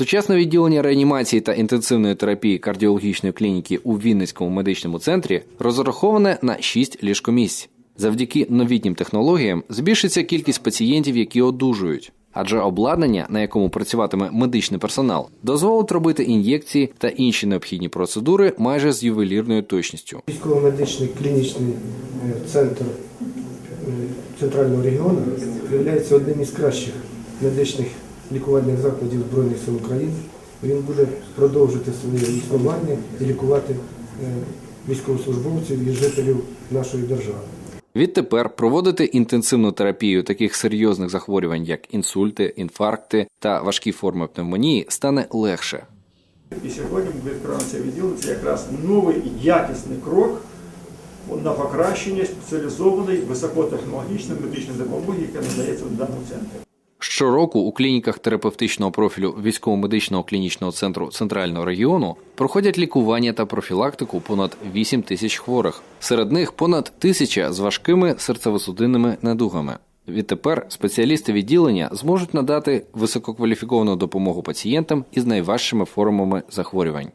Сучасне відділення реанімації та інтенсивної терапії кардіологічної клініки у Вінницькому медичному центрі розраховане на 6 ліжкомісць. Завдяки новітнім технологіям збільшиться кількість пацієнтів, які одужують. Адже обладнання, на якому працюватиме медичний персонал, дозволить робити ін'єкції та інші необхідні процедури майже з ювелірною точністю. Військово-медичний клінічний е, центр е, центрального регіону є одним із кращих медичних лікувальних закладів Збройних сил України. Він буде продовжити своє існування і лікувати е, військовослужбовців і жителів нашої держави. Відтепер проводити інтенсивну терапію таких серйозних захворювань, як інсульти, інфаркти та важкі форми пневмонії, стане легше. І сьогодні ми відкриваємо це відділення. Це якраз новий і якісний крок на покращення спеціалізованої високотехнологічної медичної допомоги, яка надається в даному центрі. Щороку у клініках терапевтичного профілю військово-медичного клінічного центру центрального регіону проходять лікування та профілактику понад 8 тисяч хворих. Серед них понад тисяча з важкими серцево-судинними недугами. Відтепер спеціалісти відділення зможуть надати висококваліфіковану допомогу пацієнтам із найважчими формами захворювань.